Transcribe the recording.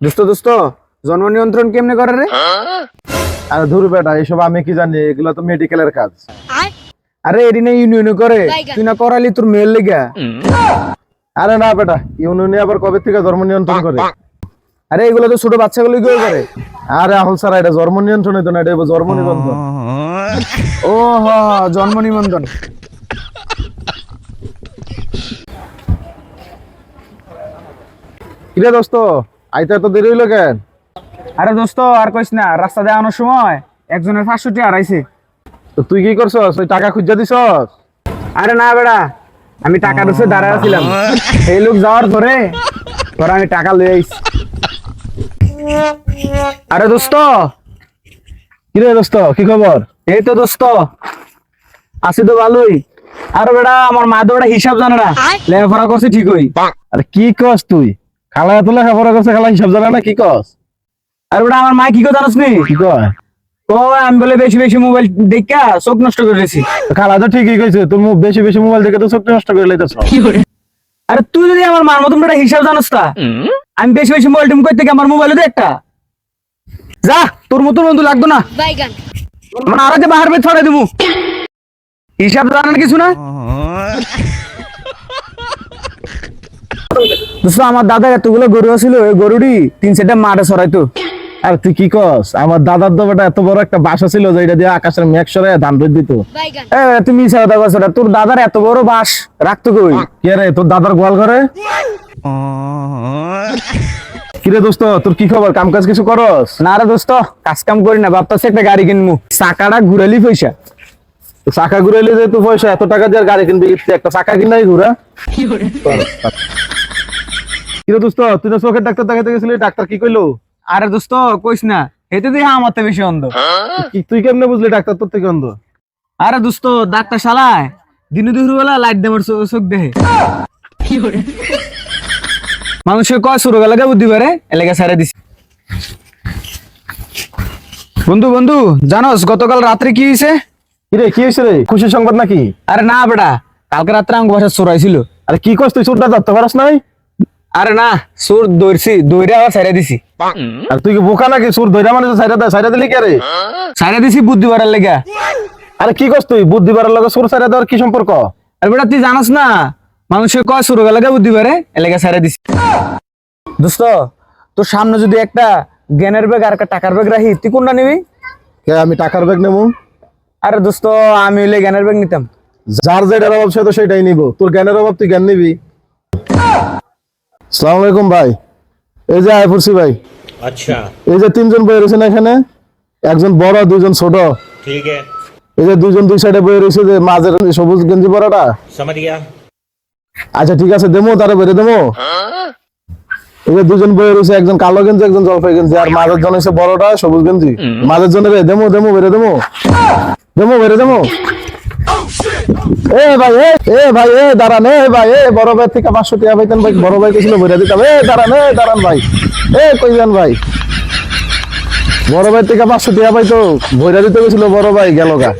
দোস্ত দোস্ত জন্ম নিয়ন্ত্রণ কেমনে করে রে? আর ধুর বেটা এইসব আমি কি জানি এগুলো তো মেডিকেলের কাজ। আরে এটি না ইউনিয়ন করে তুই না করালি তোর মেয়ের লেগা? আরে না বেটা ইউনিয়নে আবার কবে থেকে ধর্ম নিয়ন্ত্রণ করে? আরে এগুলো তো ছোট বাচ্চাগুলো কি করে? আরে আহল স্যার এটা জন্ম নিয়ন্ত্রণ হইতো না এটা ধর্ম নিবন্ধন। ও হ জন্ম নিবন্ধন। কিরে দোস্ত? আইতে এত দেরি হইল কেন? আরে দোস্ত আর কইস না রাস্তা দিয়ে আনার সময় একজনের পাঁচশো টাকা হারাইছে। তো তুই কি করছস? তুই টাকা খুঁজা দিছস? আরে না বেড়া আমি টাকা রুসে দাঁড়ায় আছিলাম। এই লোক যাওয়ার পরে পরে আমি টাকা লয়ে আইছি। আরে দোস্ত কিরে দোস্ত কি খবর? এই তো দোস্ত আছি তো ভালোই। আরে বেড়া আমার মা তো হিসাব জানে না লেখাপড়া করছে ঠিকই। আরে কি কস তুই? খালা এত লেখাপড়া করছে খালা হিসাব জানা না কি কস? আর বেড়া আমার মা কি কথা জানাস নি? কি কয়? ও আমি বলে বেশি বেশি মোবাইল দেখা চোখ নষ্ট করে দিয়েছি খালা তো ঠিকই কইছে তুমি বেশি বেশি মোবাইল দেখে তো চোখ নষ্ট করে লাইতেছ। আরে তুই যদি আমার মার মতন বেটা হিসাব জানাস তা। আমি বেশি বেশি মোবাইল টিম করতে আমার মোবাইল দে একটা। যা তোর মতন বন্ধু লাগতো না। বাইগান। মানে আর যে বাহার বেদ ছড়াই দিমু। হিসাব জানার কিছু না? দোস্ত আমার দাদার এতগুলো গরু ছিল ওই গরুটি তিন চারটা মাঠে ছড়াইতো আর তুই কি কস? আমার দাদার তো বেটা এত বড় একটা বাসা ছিল যে এটা দিয়ে আকাশের মেঘ সরে ধান রোদ দিত। তুমি কথা তোর দাদার এত বড় বাস রাখতো কই। কে রে তোর দাদার গোয়াল ঘরে? কিরে দোস্ত তোর কি খবর? কাম কাজ কিছু করস? না রে দোস্ত কাজ কাম করি না ভাবতাছি একটা গাড়ি কিনবো চাকাটা ঘুরালি পয়সা। চাকা ঘুরাইলে যে তুই পয়সা এত টাকা দিয়ে গাড়ি কিনবি একটা চাকা কিনাই ঘুরা। কিরে দোস্ত তুই তো চোখের ডাক্তার দেখাতে গেছিলি ডাক্তার কি কইলো? আরে দোস্ত কইস না এতে দিয়ে আমার তো বেশি অন্ধ। তুই কেমনে বুঝলি ডাক্তার তোর থেকে অন্ধ? আরে দোস্ত ডাক্তার শালায় দিনে দুপুর বেলা লাইট দেবার চোখ দেহে মানুষের কয় শুরু গেলে বুদ্ধি পারে এলাকা সারে দিছি। বন্ধু বন্ধু জানোস গতকাল রাত্রে কি হয়েছে কিরে কি হয়েছে রে? খুশি সংবাদ নাকি? আরে না বেটা কালকে রাত্রে আমার বাসা চোরাইছিল আরে কি কস তুই চোরটা ধরতে পারস নাই? আরে না চোর দৌড়ছি দৌড়ে আবার সাইরা দিছি। আর তুই কি বোকা নাকি? চোর ধৈরা মানে সাইডা দেয় সাইডা দিলি কে রে? সাইরা দিছি বুদ্ধি পারার লেগা। আরে কি কস তুই? বুদ্ধি বাড়ার লগে চোর সাইডা দেওয়ার কি সম্পর্ক? আর বেটা তুই জানাস না মানুষের কয় শুরু গেলে বুদ্ধি পারে এলাকা সাইরা দিছি। দোস্ত তোর সামনে যদি একটা জ্ঞানের ব্যাগ আর একটা টাকার ব্যাগ রাখি তুই কোনটা নিবি? কে আমি টাকার ব্যাগ নেব? আরে দোস্ত আমি হইলে জ্ঞানের ব্যাগ নিতাম। যার যেটার অভাব সে তো সেটাই নিব। তোর জ্ঞানের অভাব তুই জ্ঞান নিবি? সালাম আলাইকুম ভাই। এই যে আয়পুরসি ভাই। আচ্ছা। এই যে তিনজন বই রয়েছেন এখানে একজন বড় দুজন ছোট। ঠিক এই যে দুজন দুই সাইডে বয়ে রয়েছে যে মাঝের সবুজ গেঞ্জি পরাটা। আচ্ছা ঠিক আছে দেমো তারে বেরে দেমো। এই যে দুজন বয়ে রয়েছে একজন কালো গেঞ্জি একজন জলপাই গেঞ্জি আর মাঝের জন হচ্ছে বড়টা সবুজ গেঞ্জি। মাঝের জন্য রে দেমো দেমো বেরে দেমো। দেমো বেরে দেমো। oh, এ ভাই, এ এ ভাই, এ, দাঁড়ান, এ ভাই, এ, বড় ভাই থেকে পাঁচশো টাকা পাইতেন ভাই, বড় ভাই ছিল বইরা দিতাম। এ, দাঁড়ান এ, দাঁড়ান ভাই, এ, কইবেন ভাই। বড় ভাই থেকে পাঁচশো টাকা পাইতো, বইরা দিতে গেছিল বড় ভাই গেল গা।